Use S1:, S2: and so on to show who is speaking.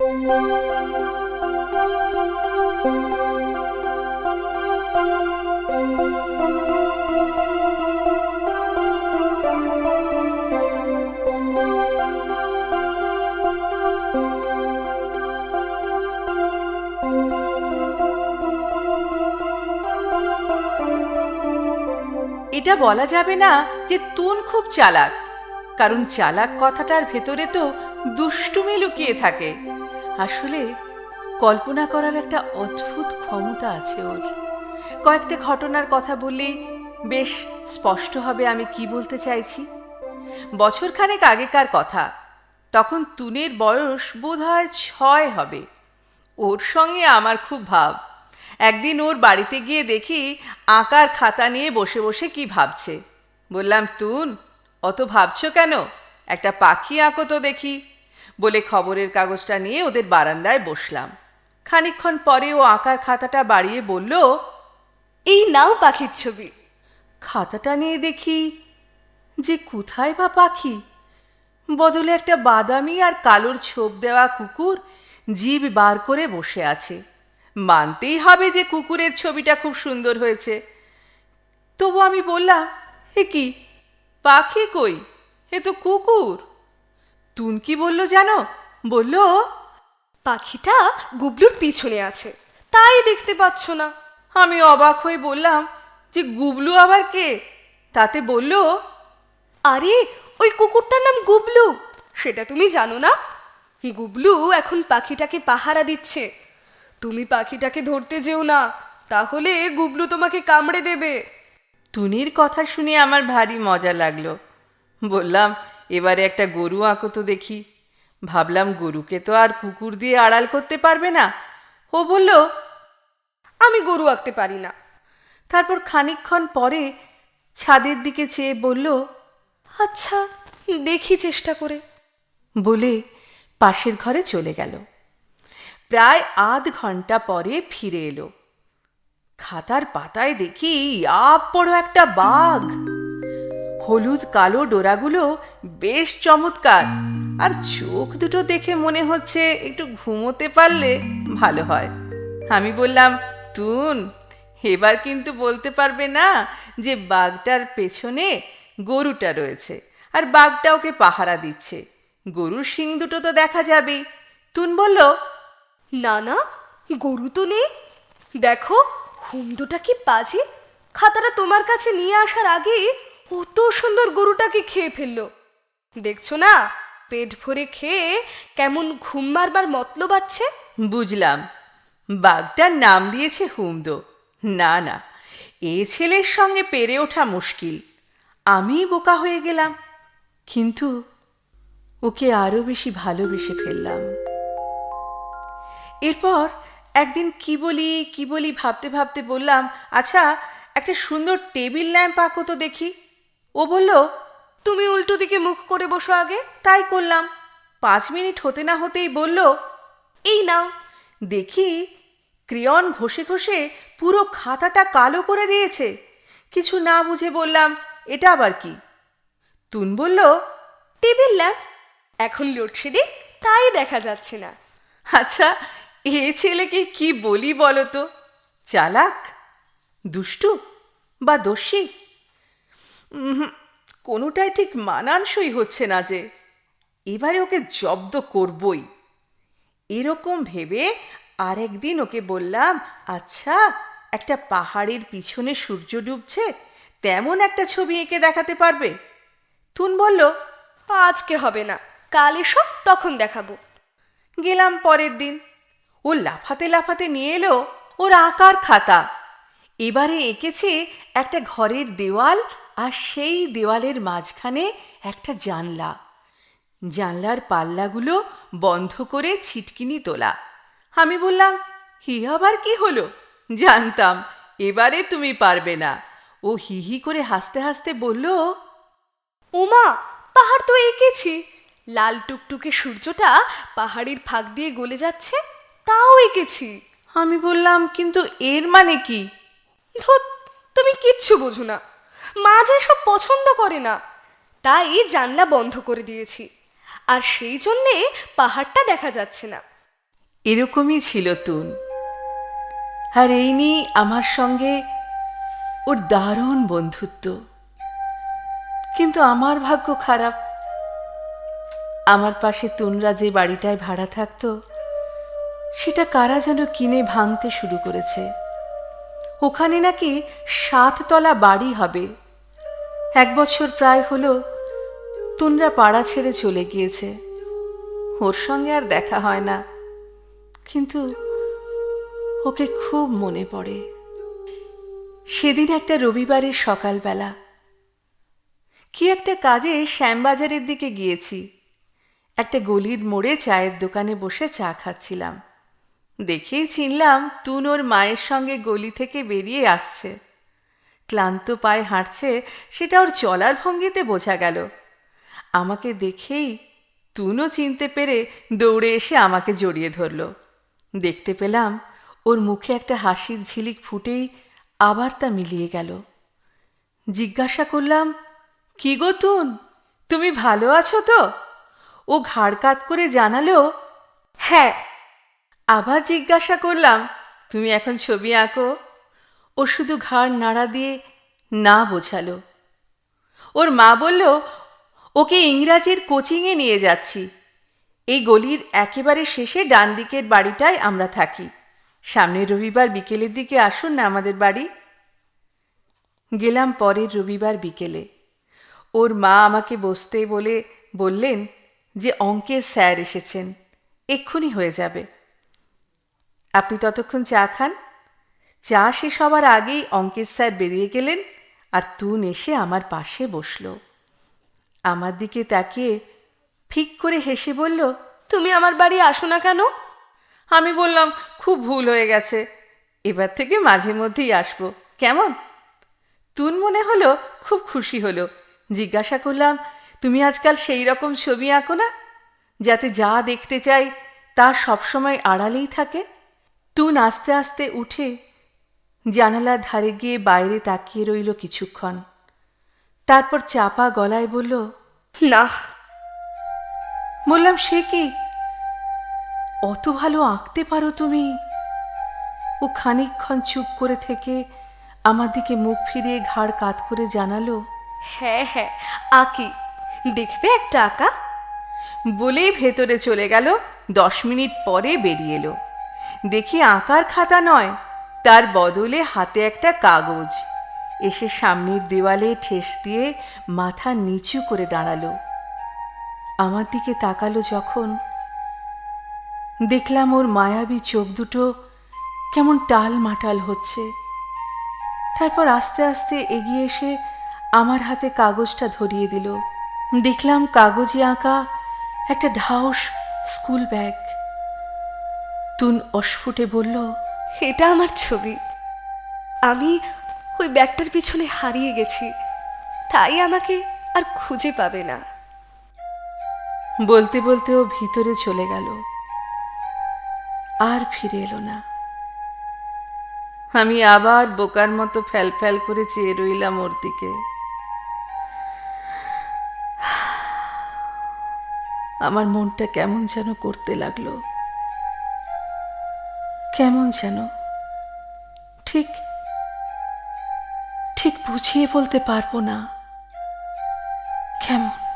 S1: এটা বলা যাবে না যে তুন খুব চালাক, কারণ চালাক কথাটার ভেতরে তো দুষ্টুমি লুকিয়ে থাকে। আসলে কল্পনা করার একটা অদ্ভুত ক্ষমতা আছে ওর। কয়েকটা ঘটনার কথা বললে বেশ স্পষ্ট হবে আমি কি বলতে চাইছি। বছরখানেক আগেকার কথা, তখন তুনের বয়স বোধ হয় ছয় হবে। ওর সঙ্গে আমার খুব ভাব। একদিন ওর বাড়িতে গিয়ে দেখি আঁকার খাতা নিয়ে বসে বসে কি ভাবছে। বললাম, তুন, অত ভাবছ কেন? একটা পাখি আঁকো তো দেখি। বলে খবরের কাগজটা নিয়ে ওদের বারান্দায় বসলাম। খানিকক্ষণ পরে ও আঁকার খাতাটা বাড়িয়ে বলল
S2: এই নাও পাখির ছবি।
S1: খাতাটা নিয়ে দেখি যে কোথায় বা পাখি? বদলে একটা বাদামি আর কালোর ছোপ দেওয়া কুকুর জিভ বার করে বসে আছে। মানতেই হবে যে কুকুরের ছবিটা খুব সুন্দর হয়েছে। তবু আমি বললাম এ কি? পাখি কই? এ তো কুকুর। তুন কি বলল, জানো? বলল,
S2: পাখিটা গুবলুর পিছনে আছে, তাই দেখতে পাচ্ছ না।
S1: আমি অবাক হয়ে বললাম, যে গুবলু আবার কে? তাতে বলল,
S2: আরে, ওই কুকুরটার নাম গুবলু। সেটা তুমি জানো না? গুবলু এখন পাখিটাকে পাহারা দিচ্ছে। তুমি পাখিটাকে ধরতে যেও না, তাহলে গুবলু তোমাকে কামড়ে দেবে।
S1: টুনির কথা শুনে আমার ভারী মজা লাগল। বললাম এবারে একটা গরু আঁকো তো দেখি। ভাবলাম গরুকে তো আর কুকুর দিয়ে আড়াল করতে পারবে না। ও বলল,
S2: আমি গরু আঁকতে পারি না।
S1: তারপর খানিকক্ষণ পরে ছাদের দিকে চেয়ে বলল
S2: আচ্ছা দেখি চেষ্টা করে।
S1: বলে পাশের ঘরে চলে গেল। প্রায় আধ ঘণ্টা পরে ফিরে এলো। খাতার পাতায় দেখি আপ বড় একটা বাঘ। হলুদ কালো ডোরাগুলো বেশ চমৎকার। আর চোখ দুটো দেখে মনে হচ্ছে একটু ঘুমোতে পারলে ভালো হয়। আমি বললাম, তুন, এবার কিন্তু বলতে পারবে না যে বাঘটার পেছনে গরুটা রয়েছে আর বাঘটা ওকে পাহারা দিচ্ছে। গরুর শিং দুটো তো দেখা যাবেই তুন বলল,
S2: না না, গরু তো নেই। দেখো, হুমদোটা কি বাজে। খাতাটা তোমার কাছে নিয়ে আসার আগেই অত সুন্দর গরুটাকে খেয়ে ফেলল। দেখছ না? পেট ভরে খেয়ে কেমন ঘুম মারবার মতলো বাড়ছে
S1: বুঝলাম। বাঘটার নাম দিয়েছে হুমদো। না না, এ ছেলের সঙ্গে পেরে ওঠা মুশকিল। আমি বোকা হয়ে গেলাম। কিন্তু ওকে আরও বেশি ভালোবেসে ফেললাম। এরপর একদিন কি বলি কি বলি ভাবতে ভাবতে বললাম আচ্ছা একটা সুন্দর টেবিল ল্যাম্প আঁকো তো দেখি। ও বলল
S2: তুমি উল্টো দিকে মুখ করে বসো আগে।
S1: তাই করলাম। পাঁচ মিনিট হতে না হতেই বলল
S2: এই নাও।
S1: দেখি ক্রিয়ন ঘষে ঘষে পুরো খাতাটা কালো করে দিয়েছে। কিছু না বুঝে বললাম এটা আবার কি? তুন বলল
S2: টেবিল ল্যাম্প। এখন লোডশেডিং তাই দেখা যাচ্ছে না।
S1: আচ্ছা এ ছেলেকে কি বলি বলো তো? চালাক দুষ্টু বা দোষী কোনোটাই ঠিক মানানসই হচ্ছে না যে এবারে ওকে জব্দ করবই। এরকম ভেবে আরেকদিন ওকে বললাম আচ্ছা একটা পাহাড়ের পিছনে সূর্য ডুবছে তেমন একটা ছবি এঁকে দেখাতে পারবে? তুন বলল
S2: আজকে হবে না কাল এসো তখন দেখাবো।
S1: গেলাম পরের দিন। ও লাফাতে লাফাতে নিয়ে এলো ওর আঁকার খাতা। এবারে এঁকেছে একটা ঘরের দেওয়াল আর সেই দেওয়ালের মাঝখানে একটা জানলা। জানলার পাল্লাগুলো বন্ধ করে ছিটকিনি তোলা। আমি বললাম হি আবার কি হলো? জানতাম এবারে তুমি পারবে না। ও হি হি করে হাসতে হাসতে বলল
S2: উমা পাহাড় তো এঁকেছি। লাল টুকটুকে সূর্যটা পাহাড়ের ফাঁক দিয়ে গলে যাচ্ছে তাও এঁকেছি।
S1: আমি বললাম কিন্তু এর মানে কি?
S2: ধুত তুমি কিচ্ছু বোঝো না। মা যে সব পছন্দ করে না, তাই জানলা বন্ধ করে দিয়েছি। আর সেই জন্যে পাহাড়টা দেখা যাচ্ছে না।
S1: এরকমই ছিল তুন। আর এই নিয়েই আমার সঙ্গে ওর দারুণ বন্ধুত্ব। কিন্তু আমার ভাগ্য খারাপ। আমার পাশে তুনরা যে বাড়িটায় ভাড়া থাকতো, সেটা কারা যেন কিনে ভাঙতে শুরু করেছে। ওখানে নাকি সাততলা বাড়ি হবে। এক বছর প্রায় হলো তুনরা পাড়া ছেড়ে চলে গিয়েছে। ওর সঙ্গে আর দেখা হয় না। কিন্তু ওকে খুব মনে পড়ে। সেদিন একটা রবিবারের সকালবেলা। কি একটা কাজে শ্যামবাজারের দিকে গিয়েছি। একটা গলির মোড়ে চায়ের দোকানে বসে চা খাচ্ছিলাম। দেখেই চিনলাম তুন ওর মায়ের সঙ্গে গলি থেকে বেরিয়ে আসছে। ক্লান্ত পায়ে হাঁটছে, সেটা ওর চলার ভঙ্গিতে বোঝা গেল। আমাকে দেখেই তুনও চিনতে পেরে দৌড়ে এসে আমাকে জড়িয়ে ধরল। দেখতে পেলাম ওর মুখে একটা হাসির ঝিলিক ফুটেই আবার তা মিলিয়ে গেল। জিজ্ঞাসা করলাম, কি গো তুন? তুমি ভালো আছো তো? ও ঘাড় কাত করে জানালো
S2: হ্যাঁ
S1: আবার জিজ্ঞাসা করলাম, তুমি এখন ছবি আঁকো? ও শুধু ঘাড় নাড়া দিয়ে না বোঝালো। ওর মা বলল, ওকে ইংরাজির কোচিংয়ে নিয়ে যাচ্ছি। এই গলির একেবারে শেষে ডান দিকের বাড়িটায় আমরা থাকি। সামনের রবিবার বিকেলের দিকে আসুন না আমাদের বাড়ি। গেলাম পরের রবিবার বিকেলে। ওর মা আমাকে বসতে বলে বললেন যে, অঙ্কের স্যার এসেছেন। এক্ষুনি হয়ে যাবে। আপনি ততক্ষণ চা খান। চা শেষ হবার আগেই অঙ্কের স্যার বেরিয়ে গেলেন আর তুন এসে আমার পাশে বসল। আমার দিকে তাকিয়ে ফিক করে হেসে বলল
S2: তুমি আমার বাড়ি আসো না কেন?
S1: আমি বললাম খুব ভুল হয়ে গেছে। এবার থেকে মাঝে মধ্যেই আসব। কেমন? তুন মনে হলো খুব খুশি হলো। জিজ্ঞাসা করলাম তুমি আজকাল সেই রকম ছবি আঁকো না? যাতে যা দেখতে চাই তা সবসময় আড়ালেই থাকে? তুন আস্তে আস্তে উঠে জানালার ধারে গিয়ে বাইরে তাকিয়ে রইল কিছুক্ষণ। তারপর চাপা গলায় বলল
S2: না।
S1: বললাম সে কি? অত ভালো আঁকতে পারো তুমি? ও খানিকক্ষণ চুপ করে থেকে আমার দিকে মুখ ফিরিয়ে ঘাড় কাত করে জানালো
S2: হ্যাঁ হ্যাঁ আঁকি। দেখবে একটা আঁকা?
S1: বলেই ভেতরে চলে গেল দশ মিনিট পরে বেরিয়ে এলো। দেখি আঁকার খাতা নয়। তার বদলে হাতে একটা কাগজ। এসে সামনের দেওয়ালে ঠেস দিয়ে মাথা নিচু করে দাঁড়াল। আমার দিকে তাকালো যখন। দেখলাম ওর মায়াবী চোখ দুটো কেমন টাল মাটাল হচ্ছে। তারপর আস্তে আস্তে এগিয়ে এসে আমার হাতে কাগজটা ধরিয়ে দিল। দেখলাম কাগজে আঁকা একটা ঢাউস স্কুল ব্যাগ। তুন অস্ফুটে বলল
S2: এটা আমার ছবি। আমি ওই ব্যাগটার পিছনে হারিয়ে গেছি। তাই আমাকে আর খুঁজে পাবে না।
S1: বলতে বলতে ও ভিতরে চলে গেল। আর ফিরে এলো না। আমি আবার বোকার মতো ফ্যাল ফ্যাল করে চেয়ে রইলাম ওর দিকে। আমার মনটা কেমন যেন করতে লাগল। কেমন যেন? ঠিক ঠিক বুঝিয়ে বলতে পারব না। কেমন?